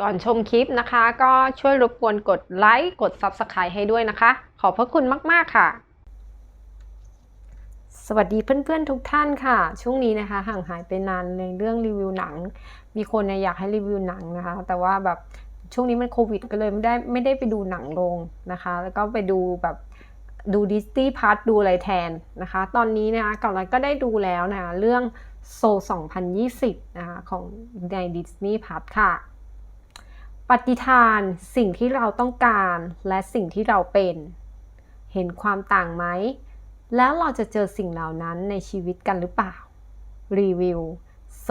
ก่อนชมคลิปนะคะ ก็ช่วยรบกวนกดไลค์กด Subscribe ให้ด้วยนะคะ ขอบพระคุณมาก ๆ ค่ะ สวัสดีเพื่อน ๆ ทุกท่านค่ะ ช่วงนี้นะคะห่างหายไปนานในเรื่องรีวิวหนัง มีคนเนี่ยอยากให้รีวิวหนังนะคะ แต่ว่าแบบช่วงนี้มันโควิดก็เลยไม่ได้ไม่ได้ไปดูหนังโรงนะคะ แล้วก็ไปดูแบบดูดิสนีย์พาร์ทดูอะไรแทนนะคะ ตอนนี้นะคะก่อนนั้นก็ได้ดูแล้วนะะเรื่องโซ 2020 นะคะของในดิสนีย์พาร์ทค่ะ ปฏิทานสิ่งที่เราต้องการและสิ่งที่เราเป็น เห็นความต่างไหม แล้วเราจะเจอสิ่งเหล่านั้นในชีวิตกันหรือเปล่า รีวิวโซ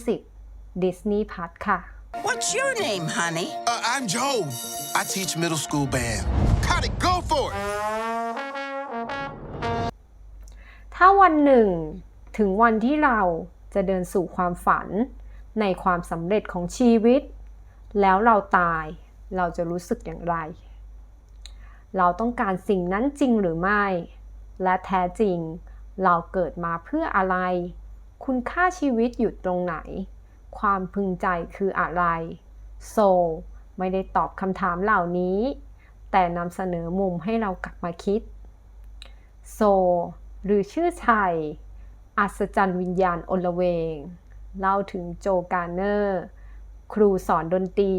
2020 ดิสนีย์พัทค่ะ What's your name, honey? Uh, I'm Joe. I teach middle school band. Cut it, go for it. ถ้าวันหนึ่ง ถึงวันที่เราจะเดินสู่ความฝัน ในความสำเร็จของชีวิต แล้วเราตายเราจะรู้สึกอย่างไร เราต้องการสิ่งนั้นจริงหรือไม่ และแท้จริง เราเกิดมาเพื่ออะไร คุณค่าชีวิตอยู่ตรงไหน ความพึงใจคืออะไร โซ ไม่ได้ตอบคำถามเหล่านี้ แต่นำเสนอมุมให้เรากลับมาคิด โซ หรือชื่อชัย อัศจรรย์วิญญาณอลเวง เล่าถึงโจการเนอร์ ครูสอนดนตรี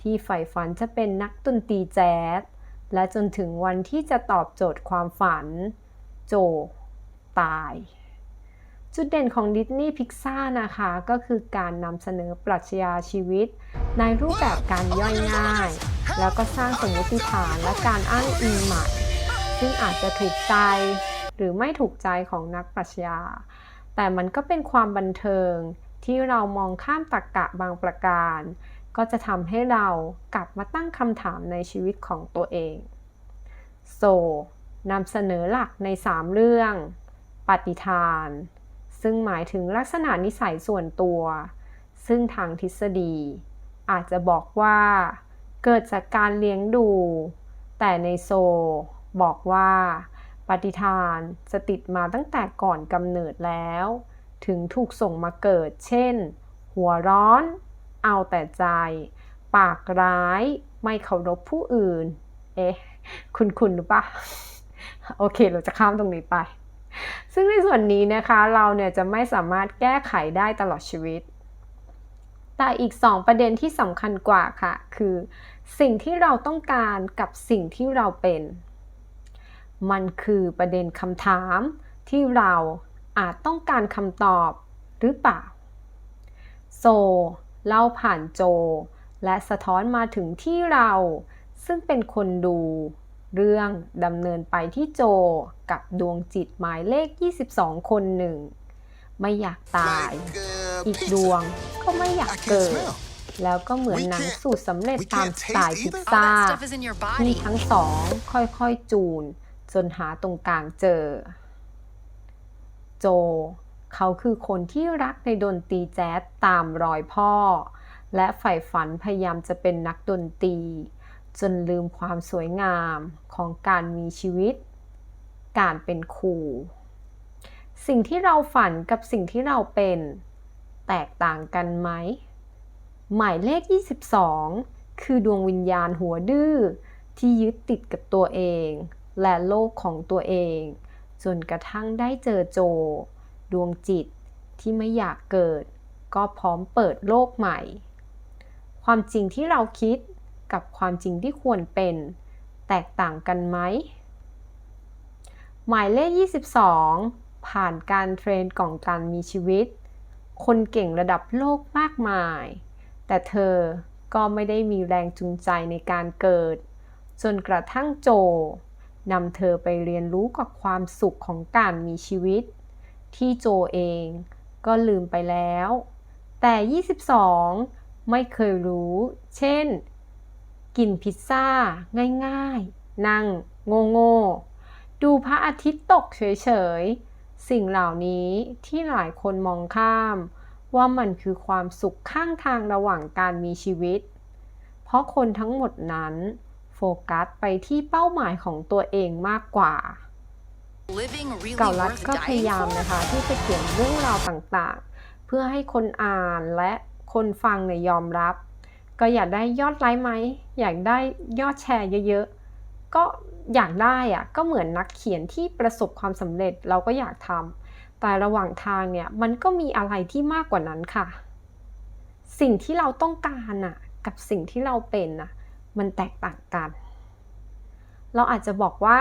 ที่ใฝ่ฝันจะเป็นนักดนตรีแจ๊สและจนถึงวันที่จะตอบโจทย์ความฝัน โจ ตาย จุดเด่นของดิสนีย์พิกซ่านะคะ ก็คือการนำเสนอปรัชญาชีวิต ในรูปแบบการย่อยง่าย แล้วก็สร้างสมมติฐานและการอ้างอิงใหม่ซึ่งอาจจะถูกใจหรือไม่ถูกใจของนักปรัชญา แต่มันก็เป็นความบันเทิง ที่เรามองข้ามตรรกะบางประการ ก็จะทำให้เรากลับมาตั้งคำถามในชีวิตของตัวเองโซนำเสนอหลักใน 3 เรื่อง ปฏิทาน ซึ่งหมายถึงลักษณะนิสัยส่วนตัว ซึ่งทางทฤษฎี อาจจะบอกว่า เกิดจากการเลี้ยงดู แต่ในโซ บอกว่า ปฏิทานจะติดมาตั้งแต่ก่อนกำเนิดแล้ว ถึงถูกส่งมาเกิด เช่น หัวร้อน เอาแต่ใจ ปากร้าย ไม่เคารพผู้อื่น เอ๊ะ คุณคุณหรือปะโอเค เราจะข้ามตรงนี้ไป ซึ่งในส่วนนี้นะคะเราเนี่ยจะไม่สามารถแก้ไขได้ตลอดชีวิต แต่อีก2ประเด็นที่สำคัญกว่าค่ะ คือ สิ่งที่เราต้องการกับสิ่งที่เราเป็น มันคือประเด็นคำถามที่เรา อาจต้องการคำตอบหรือเปล่า โซ เล่าผ่านโจ และสะท้อนมาถึงที่เรา ซึ่งเป็นคนดู เรื่องดำเนินไปที่โจกับดวงจิตหมายเลข 22 คนหนึ่ง ไม่อยากตาย Like, uh, อีก pizza. ดวงก็ไม่อยาก I can't เกิด smell. แล้วก็เหมือนหนังสูตรสำเร็จ We ตาม can't สไตล์ taste พิซ either? ซ่า All that stuff is in your ที่ body. ทั้งสองค่อยๆจูน จนหาตรงกลางเจอ โจ เขาคือคนที่รักในดนตรีแจ๊สตามรอยพ่อ และใฝ่ฝันพยายามจะเป็นนักดนตรี จนลืมความสวยงามของการมีชีวิต การเป็นครู สิ่งที่เราฝันกับสิ่งที่เราเป็น แตกต่างกันไหม หมายเลข 22 คือดวงวิญญาณหัวดื้อที่ยึดติดกับตัวเอง และโลกของตัวเอง จนกระทั่งได้เจอโจ ดวงจิตที่ไม่อยากเกิด ก็พร้อมเปิดโลกใหม่ ความจริงที่เราคิดกับความจริงที่ควรเป็น แตกต่างกันไหม หมายเลข 22 ผ่านการเทรนของการมีชีวิต คนเก่งระดับโลกมากมาย แต่เธอก็ไม่ได้มีแรงจูงใจในการเกิด จนกระทั่งโจ นำเธอไปเรียนรู้กับความสุขของการมีชีวิต ที่โจเองก็ลืมไปแล้ว แต่ 22 ไม่เคยรู้ เช่น กินพิซซ่า ง่ายๆ นั่ง โง่ๆดูพระอาทิตย์ตกเฉยๆ สิ่งเหล่านี้ที่หลายคนมองข้าม ว่ามันคือความสุขข้างทางระหว่างการมีชีวิต เพราะคนทั้งหมดนั้น โฟกัสไปที่เป้าหมายของตัวเองมากกว่า Living really เก่ารัฐ worth ก็พยา dying ยาม for? นะคะ ที่จะเขียนเรื่องราวต่างๆ เพื่อให้คนอ่านและคนฟังเนี่ยยอมรับ ก็อยากได้ยอดไลค์ไหม อยากได้ยอดแชร์เยอะๆ ก็อยากได้อะก็เหมือนนักเขียนที่ประสบความสำเร็จเราก็อยากทำแต่ระหว่างทางเนี่ยมันก็มีอะไรที่มากกว่านั้นค่ะ สิ่งที่เราต้องการอะกับสิ่งที่เราเป็นอะ มันแตกต่างกัน เราอาจจะบอกว่า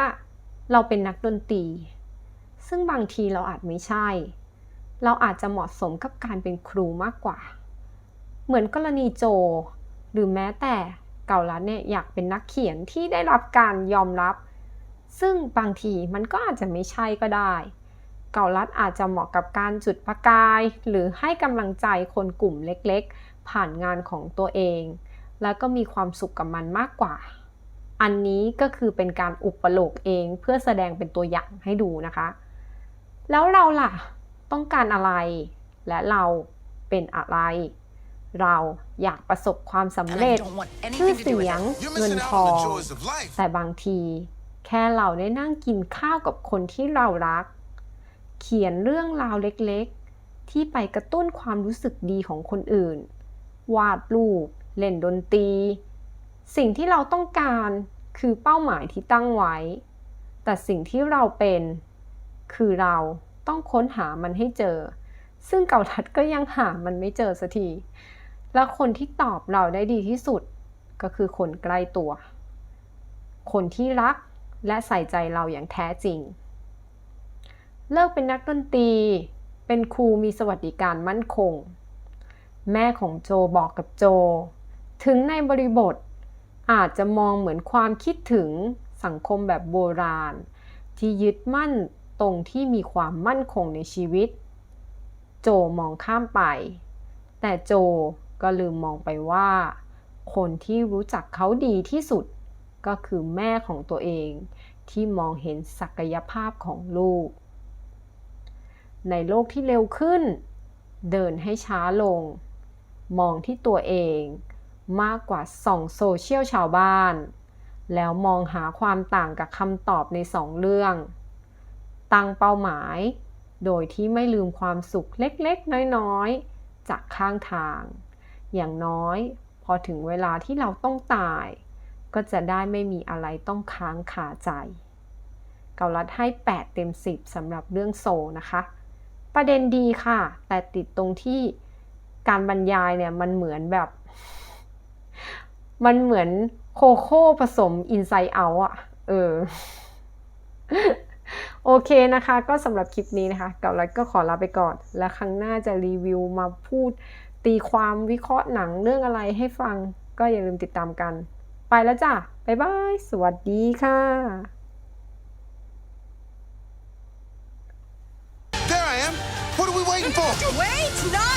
เราเป็นนักดนตรี ซึ่งบางทีเราอาจไม่ใช่ เราอาจจะเหมาะสมกับการเป็นครูมากกว่า เหมือนกรณีโจ หรือแม้แต่เก่าลัดเนี่ยอยากเป็นนักเขียนที่ได้รับการยอมรับ ซึ่งบางทีมันก็อาจจะไม่ใช่ก็ได้ เก่าลัดอาจจะเหมาะกับการจุดประกาย หรือให้กำลังใจคนกลุ่มเล็กๆ ผ่านงานของตัวเอง แล้วก็มีความสุขกับมันมากกว่า อันนี้ก็คือเป็นการอุปโลกเองเพื่อแสดงเป็นตัวอย่างให้ดูนะคะ แล้วเราล่ะต้องการอะไร และเราเป็นอะไร เราอยากประสบความสำ And เร็จ I don't want ชื่อ anything to do เสี with ยง it. You're เงิน missing ท out อ on ง the joys of life. แต่บางทีแค่เราได้นั่งกินข้าวกับคนที่เรารัก เขียนเรื่องราวเล็กๆ ที่ไปกระตุ้นความรู้สึกดีของคนอื่น วาดรูป เล่นดนตรี สิ่งที่เราต้องการคือเป้าหมายที่ตั้งไว้ แต่สิ่งที่เราเป็น คือเราต้องค้นหามันให้เจอ ซึ่งเก่าทัดก็ยังหามันไม่เจอสักที และคนที่ตอบเราได้ดีที่สุดก็คือคนใกล้ตัว คนที่รักและใส่ใจเราอย่างแท้จริง เลิกเป็นนักดนตรี เป็นครูมีสวัสดิการมั่นคง แม่ของโจบอกกับโจ ถึงในบริบท อาจจะมองเหมือนความคิดถึงสังคมแบบโบราณ ที่ยึดมั่นตรงที่มีความมั่นคงในชีวิต โจมองข้ามไป แต่โจก็ลืมมองไปว่า คนที่รู้จักเขาดีที่สุดก็คือแม่ของตัวเองที่มองเห็นศักยภาพของลูก ในโลกที่เร็วขึ้น เดินให้ช้าลง มองที่ตัวเอง มากกว่าส่องโซเชียลชาวบ้าน แล้วมองหาความต่างกับคำตอบในสองเรื่อง ตั้งเป้าหมาย โดยที่ไม่ลืมความสุขเล็กๆ น้อยๆ จากข้างทาง อย่างน้อย พอถึงเวลาที่เราต้องตาย ก็จะได้ไม่มีอะไรต้องค้างคาใจ เกาลัดให้ 8 เต็ม 10สำหรับเรื่องโซนะคะ ประเด็นดีค่ะ แต่ติดตรงที่การบรรยายเนี่ยมันเหมือนแบบ มันเหมือนโคโค่ผสมอินไซ e ์เอาอะเออ โอเคนะคะ ก็สำหรับคลิปนี้นะคะ เกาลัดก็ขอลาไปก่อน และครั้งหน้าจะรีวิวมาพูด ตีความวิเคราะห์หนังเรื่องอะไรให้ฟัง ก็อย่าลืมติดตามกัน ไปแล้วจ้ะ บ๊ายบาย สวัสดีค่ะ There I am. What are we waiting for? Wait, not me!